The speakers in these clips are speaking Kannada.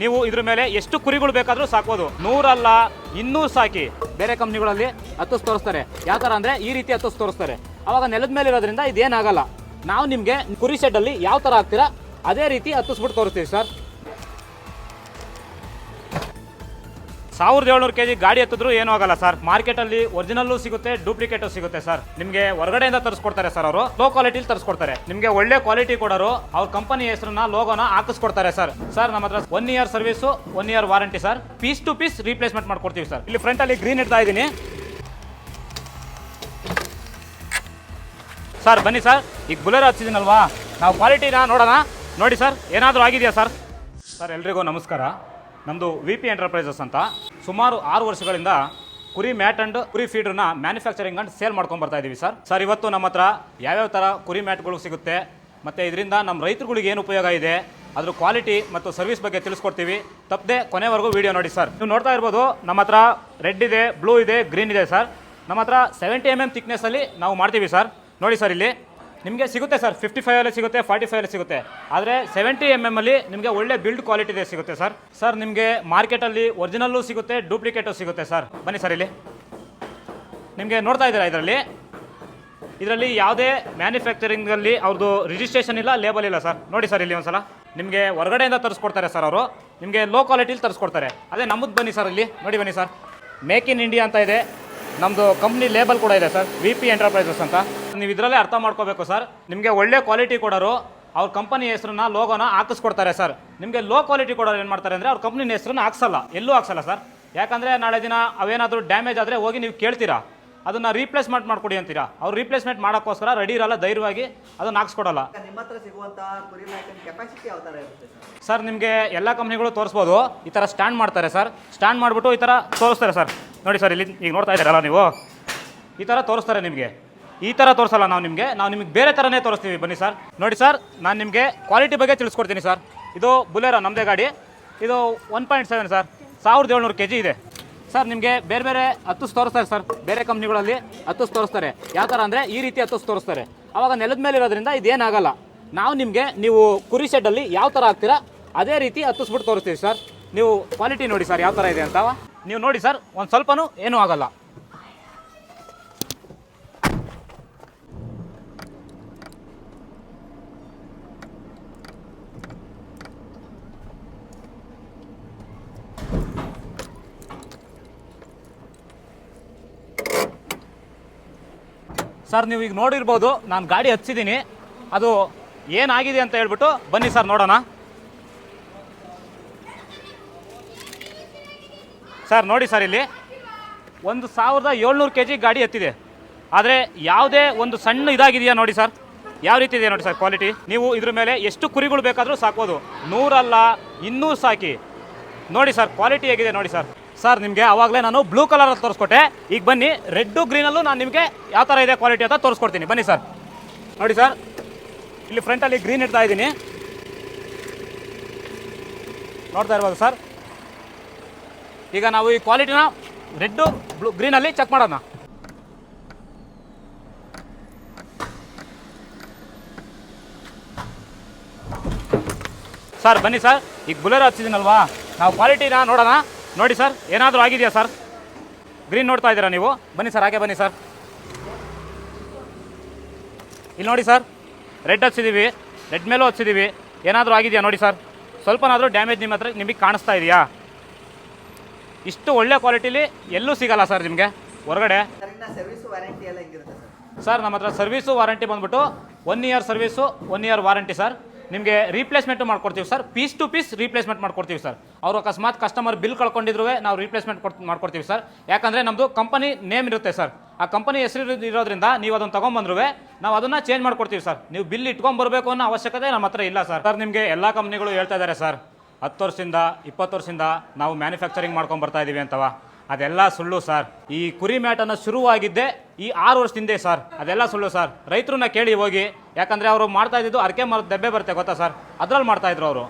ನೀವು ಇದ್ರ ಮೇಲೆ ಎಷ್ಟು ಕುರಿಗಳು ಬೇಕಾದರೂ ಸಾಕೋದು ನೂರಲ್ಲ ಇನ್ನೂರು ಸಾಕಿ. ಬೇರೆ ಕಂಪ್ನಿಗಳಲ್ಲಿ ಹತ್ತಿಸ್ ತೋರಿಸ್ತಾರೆ. ಯಾವ ಥರ ಅಂದರೆ ಈ ರೀತಿ ಹತ್ತಿಸ್ ತೋರಿಸ್ತಾರೆ. ಅವಾಗ ನೆಲದ ಮೇಲೆ ಇರೋದ್ರಿಂದ ಇದೇನಾಗಲ್ಲ. ನಾವು ನಿಮಗೆ ಕುರಿ ಶೆಡ್ಡಲ್ಲಿ ಯಾವ ಥರ ಹಾಕ್ತೀರಾ, ಅದೇ ರೀತಿ ಹತ್ತಿಸ್ಬಿಟ್ಟು ತೋರಿಸ್ತೀವಿ ಸರ್. ಸಾವಿರದ ಏಳ್ನೂರು ಕೆಜಿ ಗಾಡಿ ಹತ್ತಿದ್ರು ಏನೂ ಆಗಲ್ಲ ಸರ್. ಮಾರ್ಕೆಟಲ್ಲಿ ಒರಿಜಿನಲ್ಲು ಸಿಗುತ್ತೆ, ಡೂಪ್ಲಿಕೇಟು ಸಿಗುತ್ತೆ ಸರ್. ನಿಮಗೆ ಹೊರಗಡೆಯಿಂದ ತರಿಸ್ಕೊಡ್ತಾರೆ ಸರ್ ಅವರು. ಲೋ ಕ್ವಾಲಿಟಿಲಿ ತರಿಸ್ಕೊಡ್ತಾರೆ. ನಿಮಗೆ ಒಳ್ಳೆ ಕ್ವಾಲಿಟಿ ಕೊಡೋರು, ಅವ್ರ ಕಂಪನಿ ಹೆಸರನ್ನ ಲೋಗೋನ ಹಾಕಿಸ್ಕೊಡ್ತಾರೆ ಸರ್. ಸರ್, ನಮ್ಮ ಹತ್ರ one year service one year warranty sir. Piece to piece replacement ಮಾಡ್ಕೊಡ್ತೀವಿ ಸರ್. ಇಲ್ಲಿ ಫ್ರಂಟ್ ಅಲ್ಲಿ ಗ್ರೀನ್ ಇಡ್ತಾ ಇದ್ದೀನಿ. ಸರ್, ಬನ್ನಿ ಸರ್. ಈಗ ಬುಲೆರೋ ಹಚ್ಚಿದ್ದೀನಲ್ವಾ? ನಾವು ಕ್ವಾಲಿಟಿನ ನೋಡೋಣ. ನೋಡಿ ಸರ್, ಏನಾದರೂ ಆಗಿದೆಯಾ ಸರ್? ಸರ್, ಎಲ್ರಿಗೂ ನಮಸ್ಕಾರ. ನಮ್ಮದು ವಿ ಪಿ ಎಂಟರ್ಪ್ರೈಸಸ್ ಅಂತ. ಸುಮಾರು ಆರು ವರ್ಷಗಳಿಂದ ಕುರಿ ಮ್ಯಾಟ್ ಅಂಡ್ ಕುರಿ ಫೀಡ್ರನ್ನ ಮ್ಯಾನುಫ್ಯಾಕ್ಚರಿಂಗ್ ಅಂಡ್ ಸೇಲ್ ಮಾಡ್ಕೊಂಡು ಬರ್ತಾ ಇದ್ದೀವಿ ಸರ್. ಸರ್, ಇವತ್ತು ನಮ್ಮ ಹತ್ರ ಯಾವ್ಯಾವ ಥರ ಕುರಿ ಮ್ಯಾಟ್ಗಳು ಸಿಗುತ್ತೆ, ಮತ್ತು ಇದರಿಂದ ನಮ್ಮ ರೈತರುಗಳಿಗೆ ಏನು ಉಪಯೋಗ ಇದೆ, ಅದ್ರ ಕ್ವಾಲಿಟಿ ಮತ್ತು ಸರ್ವಿಸ್ ಬಗ್ಗೆ ತಿಳಿಸ್ಕೊಡ್ತೀವಿ. ತಪ್ಪದೆ ಕೊನೆವರೆಗೂ ವಿಡಿಯೋ ನೋಡಿ ಸರ್. ನೀವು ನೋಡ್ತಾ ಇರ್ಬೋದು, ನಮ್ಮ ಹತ್ರ ರೆಡ್ ಇದೆ, ಬ್ಲೂ ಇದೆ, ಗ್ರೀನ್ ಇದೆ ಸರ್. ನಮ್ಮ ಹತ್ರ ಸೆವೆಂಟಿ ಎಂ ಎಂ ಥಿಕ್ನೆಸ್ಸಲ್ಲಿ ನಾವು ಮಾಡ್ತೀವಿ ಸರ್. ನೋಡಿ ಸರ್ ಇಲ್ಲಿ. ನಿಮಗೆ ಸಿಗುತ್ತೆ ಸರ್ ಫಿಫ್ಟಿ ಅಲ್ಲಿ ಸಿಗುತ್ತೆ ಫಾರ್ಟಿ ಅಲ್ಲಿ ಸಿಗುತ್ತೆ. ಆದರೆ ಸೆವೆಂಟಿ ಎಂ ಎಂ ಅಲ್ಲಿ ನಿಮಗೆ ಒಳ್ಳೆ ಬಿಲ್ಡ್ ಕ್ವಾಲಿಟಿ ಇದೆ ಸಿಗುತ್ತೆ ಸರ್. ಸರ್, ನಿಮಗೆ ಮಾರ್ಕೆಟಲ್ಲಿ ಒರಿಜಿನಲ್ಲೂ ಸಿಗುತ್ತೆ ಡೂಪ್ಲಿಕೇಟು ಸಿಗುತ್ತೆ ಸರ್. ಬನ್ನಿ ಸರ್ ಇಲ್ಲಿ. ನಿಮಗೆ ನೋಡ್ತಾ ಇದ್ದೀರಾ ಇದರಲ್ಲಿ? ಇದರಲ್ಲಿ ಯಾವುದೇ ಮ್ಯಾನುಫ್ಯಾಕ್ಚರಿಂಗಲ್ಲಿ ಅವ್ರದ್ದು ರಿಜಿಸ್ಟ್ರೇಷನ್ ಇಲ್ಲ ಲೇಬಲ್ ಇಲ್ಲ ಸರ್. ನೋಡಿ ಸರ್ ಇಲ್ಲಿ ಒಂದ್ಸಲ. ನಿಮಗೆ ಹೊರಗಡೆಯಿಂದ ತರಿಸ್ಕೊಡ್ತಾರೆ ಸರ್ ಅವರು. ನಿಮಗೆ ಲೋ ಕ್ವಾಲಿಟಿಲಿ ತರಿಸ್ಕೊಡ್ತಾರೆ. ಅದೇ ನಮ್ಮದು ಬನ್ನಿ ಸರ್ ಇಲ್ಲಿ. ನೋಡಿ ಬನ್ನಿ ಸರ್. ಮೇಕ್ ಇನ್ ಇಂಡಿಯಾ ಅಂತ ಇದೆ. ನಮ್ಮದು ಕಂಪ್ನಿ ಲೇಬಲ್ ಕೂಡ ಇದೆ ಸರ್. ವಿ ಪಿ ಎಂಟರ್ಪ್ರೈಸಸ್ ಅಂತ. ನೀವು ಇದರಲ್ಲೇ ಅರ್ಥ ಮಾಡ್ಕೋಬೇಕು ಸರ್. ನಿಮಗೆ ಒಳ್ಳೆ ಕ್ವಾಲಿಟಿ ಕೊಡೋರು ಅವ್ರ ಕಂಪನಿ ಹೆಸರನ್ನ ಲೋಗೋನ ಹಾಕಿಸ್ಕೊಡ್ತಾರೆ ಸರ್. ನಿಮಗೆ ಲೋ ಕ್ವಾಲಿಟಿ ಕೊಡೋರು ಏನು ಮಾಡ್ತಾರೆ ಅಂದರೆ ಅವ್ರ ಕಂಪ್ನಿ ಹೆಸರನ್ನ ಹಾಕ್ಸಲ್ಲ. ಎಲ್ಲೂ ಹಾಕ್ಸಲ್ಲ ಸರ್. ಯಾಕಂದರೆ ನಾಳೆ ದಿನ ಅವೇನಾದರೂ ಡ್ಯಾಮೇಜ್ ಆದರೆ ಹೋಗಿ ನೀವು ಕೇಳ್ತೀರಾ? ಅದನ್ನು ರೀಪ್ಲೇಸ್ಮೆಂಟ್ ಮಾಡ್ಕೊಡಿ ಅಂತೀರಾ? ಅವ್ರು ರೀಪ್ಲೇಸ್ಮೆಂಟ್ ಮಾಡೋಕ್ಕೋಸ್ಕರ ರೆಡಿ ಇರಲ್ಲ ಧೈರ್ಯವಾಗಿ ಅದನ್ನು ಹಾಕ್ಸ್ಕೊಡಲ್ಲ. ಸರ್? ನಿಮಗೆ ಎಲ್ಲ ಕಂಪ್ನಿಗಳು ತೋರಿಸ್ಬೋದು. ಈ ಥರ ಸ್ಟ್ಯಾಂಡ್ ಮಾಡ್ತಾರೆ ಸರ್. ಸ್ಟ್ಯಾಂಡ್ ಮಾಡಿಬಿಟ್ಟು ಈ ಥರ ತೋರಿಸ್ತಾರೆ ಸರ್. ನೋಡಿ ಸರ್ ಇಲ್ಲಿ ಈಗ ನೋಡ್ತಾ ಇದ್ದೀರಲ್ಲ ನೀವು? ಈ ಥರ ತೋರಿಸ್ತಾರೆ ನಿಮಗೆ. ಈ ಥರ ತೋರಿಸಲ್ಲ ನಾವು ನಿಮಗೆ. ನಾವು ನಿಮಗೆ ಬೇರೆ ಥರನೇ ತೋರಿಸ್ತೀವಿ. ಬನ್ನಿ ಸರ್. ನೋಡಿ ಸರ್, ನಾನು ನಿಮಗೆ ಕ್ವಾಲಿಟಿ ಬಗ್ಗೆ ತಿಳಿಸ್ಕೊಡ್ತೀನಿ ಸರ್. ಇದು ಬುಲೆರೋ ನಮ್ಮದೇ ಗಾಡಿ. ಇದು ಒನ್ ಪಾಯಿಂಟ್ ಸೆವೆನ್ ಸರ್. ಸಾವಿರದ ಏಳ್ನೂರು ಕೆ ಜಿ ಇದೆ. ಸರ್, ನಿಮಗೆ ಬೇರೆ ಬೇರೆ ಹತ್ತು ತೋರಿಸ್ತಾರೆ ಸರ್. ಬೇರೆ ಕಂಪ್ನಿಗಳಲ್ಲಿ ಹತ್ತು ತೋರಿಸ್ತಾರೆ. ಯಾವ ಥರ ಅಂದರೆ ಈ ರೀತಿ ಹತ್ತು ತೋರಿಸ್ತಾರೆ. ಆವಾಗ ನೆಲದ ಮೇಲೆ ಇರೋದ್ರಿಂದ ಇದೇನಾಗಲ್ಲ. ನಾವು ನಿಮಗೆ ನೀವು ಕುರಿ ಶೆಡ್ಡಲ್ಲಿ ಯಾವ ಥರ ಹಾಕ್ತೀರಾ, ಅದೇ ರೀತಿ ಹತ್ತಿಸ್ಬಿಟ್ಟು ತೋರಿಸ್ತೀವಿ ಸರ್. ನೀವು ಕ್ವಾಲಿಟಿ ನೋಡಿ ಸರ್, ಯಾವ ಥರ ಇದೆ ಅಂತ. ನೀವು ನೋಡಿ ಸರ್, ಒಂದು ಸ್ವಲ್ಪನೂ ಏನೂ ಆಗಲ್ಲ. ಸರ್, ನೀವು ಈಗ ನೋಡಿರ್ಬೋದು, ನಾನು ಗಾಡಿ ಹಚ್ಚಿದ್ದೀನಿ ಅದು ಏನಾಗಿದೆ ಅಂತ ಹೇಳ್ಬಿಟ್ಟು ಬನ್ನಿ ಸರ್, ನೋಡೋಣ. ಸರ್, ನೋಡಿ ಸರ್ ಇಲ್ಲಿ. ಒಂದು ಸಾವಿರದ ಏಳ್ನೂರು ಕೆ ಜಿ ಗಾಡಿ ಎತ್ತಿದೆ ಆದರೆ ಯಾವುದೇ ಒಂದು ಸಣ್ಣ ಇದಾಗಿದೆಯಾ ನೋಡಿ ಸರ್? ಯಾವ ರೀತಿ ಇದೆ ನೋಡಿ ಸರ್ ಕ್ವಾಲಿಟಿ? ನೀವು ಇದ್ರ ಮೇಲೆ ಎಷ್ಟು ಕುರಿಗಳು ಬೇಕಾದರೂ ಸಾಕೋದು ನೂರಲ್ಲ, ಇನ್ನೂರು ಸಾಕಿ. ನೋಡಿ ಸರ್, ಕ್ವಾಲಿಟಿ ಹೇಗಿದೆ ನೋಡಿ ಸರ್. ಸರ್, ನಿಮಗೆ ಆವಾಗಲೇ ನಾನು ಬ್ಲೂ ಕಲರಲ್ಲಿ ತೋರಿಸ್ಕೊಟ್ಟೆ. ಈಗ ಬನ್ನಿ ರೆಡ್ಡು ಗ್ರೀನಲ್ಲೂ ನಾನು ನಿಮಗೆ ಯಾವ ಥರ ಇದೆ ಕ್ವಾಲಿಟಿ ಅಂತ ತೋರಿಸ್ಕೊಡ್ತೀನಿ. ಬನ್ನಿ ಸರ್. ನೋಡಿ ಸರ್, ಇಲ್ಲಿ ಫ್ರಂಟಲ್ಲಿ ಗ್ರೀನ್ ಇಡ್ತಾ ಇದ್ದೀನಿ. ನೋಡ್ತಾ ಇರ್ಬೋದು ಸರ್. ಈಗ ನಾವು ಈ ಕ್ವಾಲಿಟಿನ ರೆಡ್ಡು ಬ್ಲೂ ಗ್ರೀನಲ್ಲಿ ಚೆಕ್ ಮಾಡೋಣ. ಸರ್, ಬನ್ನಿ ಸರ್, ಈಗ ಬುಲೆರೋ ಹಚ್ಚಿದ್ದೀನಲ್ವಾ? ನಾವು ಕ್ವಾಲಿಟಿನ ನೋಡೋಣ. ನೋಡಿ ಸರ್, ಏನಾದರೂ ಆಗಿದೆಯಾ ಸರ್? ಗ್ರೀನ್ ನೋಡ್ತಾ ಇದ್ದೀರಾ ನೀವು? ಬನ್ನಿ ಸರ್, ಹಾಗೆ ಬನ್ನಿ ಸರ್. ಇಲ್ಲಿ ನೋಡಿ ಸರ್ ರೆಡ್ ಹಚ್ಚಿದ್ದೀವಿ ರೆಡ್ ಮೇಲೂ ಹಚ್ಚಿದ್ದೀವಿ ಏನಾದರೂ ಆಗಿದೆಯಾ ನೋಡಿ ಸರ್? ಸ್ವಲ್ಪನಾದರೂ ಡ್ಯಾಮೇಜ್ ನಿಮ್ಮ ಹತ್ರ ನಿಮಗೆ ಕಾಣಿಸ್ತಾ ಇದೆಯಾ? ಇಷ್ಟು ಒಳ್ಳೆ ಕ್ವಾಲಿಟಿಲಿ ಎಲ್ಲೂ ಸಿಗಲ್ಲ ಸರ್ ನಿಮಗೆ, ಹೊರಗಡೆ. ಸರ್, ನಮ್ಮ ಹತ್ರ ಸರ್ವಿಸು ವಾರಂಟಿ ಬಂದ್ಬಿಟ್ಟು one year service one year warranty sir. ನಿಮಗೆ ರೀಪ್ಲೇಸ್ಮೆಂಟ್ ಮಾಡ್ಕೊಡ್ತೀವಿ sir piece to piece replacement ಮಾಡ್ಕೊಡ್ತೀವಿ ಸರ್ ಅವರು ಅಕಸ್ಮಾತ್ ಕಸ್ಟಮರ್ ಬಿಲ್ ಕಳ್ಕೊಂಡಿದ್ರು ನಾವು ರೀಪ್ಲೇಸ್ಮೆಂಟ್ ಕೊಡ್ ಮಾಡ್ಕೊಡ್ತೀವಿ ಸರ್ ಯಾಕಂದರೆ ನಮ್ಮದು ಕಂಪನಿ ನೇಮ್ ಇರುತ್ತೆ ಸರ್ ಆ ಕಂಪನಿ ಹೆಸರು ಇರೋದ್ರಿಂದ ನೀವು ಅದನ್ನು ತೊಗೊಂಬಂದ್ರು ನಾವು ಅದನ್ನು ಚೇಂಜ್ ಮಾಡ್ಕೊಡ್ತೀವಿ ಸರ್ ನೀವು ಬಿಲ್ ಇಟ್ಕೊಂಡ್ಬರ್ಬೇಕು ಅನ್ನೋ ಅವಶ್ಯಕತೆ ನಮ್ಮ ಹತ್ರ ಇಲ್ಲ ಸರ್ ಸರ್ ನಿಮಗೆ ಎಲ್ಲ ಕಂಪ್ನಿಗಳು ಹೇಳ್ತಾ ಇದ್ದಾರೆ ಸರ್ ಹತ್ತು ವರ್ಷದಿಂದ, ಇಪ್ಪತ್ತು ವರ್ಷದಿಂದ ನಾವು ಮ್ಯಾನುಫ್ಯಾಕ್ಚರಿಂಗ್ ಮಾಡ್ಕೊಂಡು ಬರ್ತಾ ಇದ್ದೀವಿ ಅಂತವ. ಅದೆಲ್ಲ ಸುಳ್ಳು ಸರ್ ಈ ಕುರಿ ಮ್ಯಾಟನ್ನು ಶುರುವಾಗಿದ್ದೆ ಈ ಆರು ವರ್ಷದಿಂದ ಸರ್ ಅದೆಲ್ಲ ಸುಳ್ಳು ಸರ್ ರೈತರನ್ನ ಕೇಳಿ ಹೋಗಿ ಯಾಕಂದರೆ ಅವರು ಮಾಡ್ತಾ ಇದ್ದಿದ್ದು ಅರಕೆ ಮರದ ದೆಬ್ಬೆ ಬರುತ್ತೆ ಗೊತ್ತಾ ಸರ್ ಅದ್ರಲ್ಲಿ ಮಾಡ್ತಾ ಇದ್ರು ಅವರು.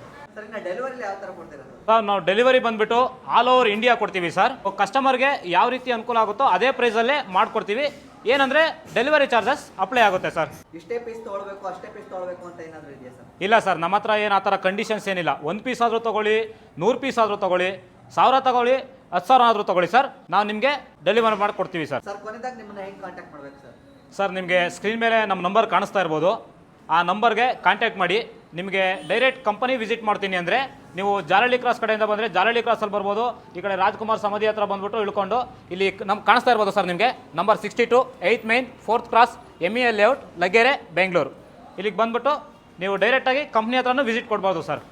ಸರ್ ನಾವು ಡೆಲಿವರಿ ಬಂದ್ಬಿಟ್ಟು ಆಲ್ ಓವರ್ ಇಂಡಿಯಾ ಕೊಡ್ತೀವಿ ಸರ್ ಕಸ್ಟಮರ್ಗೆ ಯಾವ ರೀತಿ ಅನುಕೂಲ ಆಗುತ್ತೋ ಅದೇ ಪ್ರೈಸಲ್ಲೇ ಮಾಡ್ಕೊಡ್ತೀವಿ. ಏನಂದ್ರೆ ಡೆಲಿವರಿ ಚಾರ್ಜಸ್ ಅಪ್ಲೈ ಆಗುತ್ತೆ ಸರ್ ಇಷ್ಟೇ ಪೀಸ್ ತೊಗೊಳ್ಬೇಕು ಅಷ್ಟೇ ಪೀಸ್ ತೊಗೊಳ್ಬೇಕು ಅಂತ ಏನಾದರೂ ಇದೆಯಾ ಸರ್ ಇಲ್ಲ ಸರ್ ನಮ್ಮ ಹತ್ರ ಏನು ಆ ಥರ ಕಂಡೀಷನ್ಸ್ ಏನಿಲ್ಲ. ಒಂದು ಪೀಸ್ ಆದರೂ ತೊಗೊಳ್ಳಿ ನೂರು ಪೀಸ್ ಆದರೂ ತೊಗೊಳ್ಳಿ. ಸಾವಿರ ತಗೊಳ್ಳಿ ಹತ್ತು ಸಾವಿರ ಆದರೂ ತಗೊಳ್ಳಿ ಸರ್. ನಾವು ನಿಮಗೆ ಡೆಲಿವರಿ ಮಾಡಿ ಕೊಡ್ತೀವಿ ಸರ್. ಸರ್ ಕೊನೆದಾಗ ನಿಮ್ಮನ್ನ ಹೆಂಗೆ ಕಾಂಟ್ಯಾಕ್ಟ್ ಮಾಡ್ಬೇಕು ಸರ್? ಸರ್ ನಿಮಗೆ ಸ್ಕ್ರೀನ್ ಮೇಲೆ ನಮ್ಮ ನಂಬರ್ ಕಾಣಿಸ್ತಾ ಇರ್ಬೋದು. ಆ ನಂಬರ್ಗೆ ಕಾಂಟ್ಯಾಕ್ಟ್ ಮಾಡಿ ನಿಮಗೆ ಡೈರೆಕ್ಟ್ ಕಂಪನಿ ವಿಸಿಟ್ ಮಾಡ್ತೀನಿ ಅಂದರೆ ನೀವು ಜಾಲಹಳ್ಳಿ ಕ್ರಾಸ್ ಕಡೆಯಿಂದ ಬಂದರೆ ಜಾಲಹಳ್ಳಿ ಕ್ರಾಸಲ್ಲಿ ಬರ್ಬೋದು. ಈ ಕಡೆ ರಾಜ್ಕುಮಾರ್ ಸಮಾಧಿ ಹತ್ರ ಬಂದ್ಬಿಟ್ಟು ಇಳ್ಕೊಂಡು ಇಲ್ಲಿ ನಮ್ಗೆ ಕಾಣಿಸ್ತಾ ಇರ್ಬೋದು ಸರ್ ನಿಮಗೆ. Number sixty two eighth main fourth cross M E L layout Laggere Bengaluru ಇಲ್ಲಿಗೆ ಬಂದ್ಬಿಟ್ಟು ನೀವು ಡೈರೆಕ್ಟಾಗಿ ಕಂಪ್ನಿ ಹತ್ರನೂ ವಿಸಿಟ್ ಕೊಡ್ಬೋದು ಸರ್.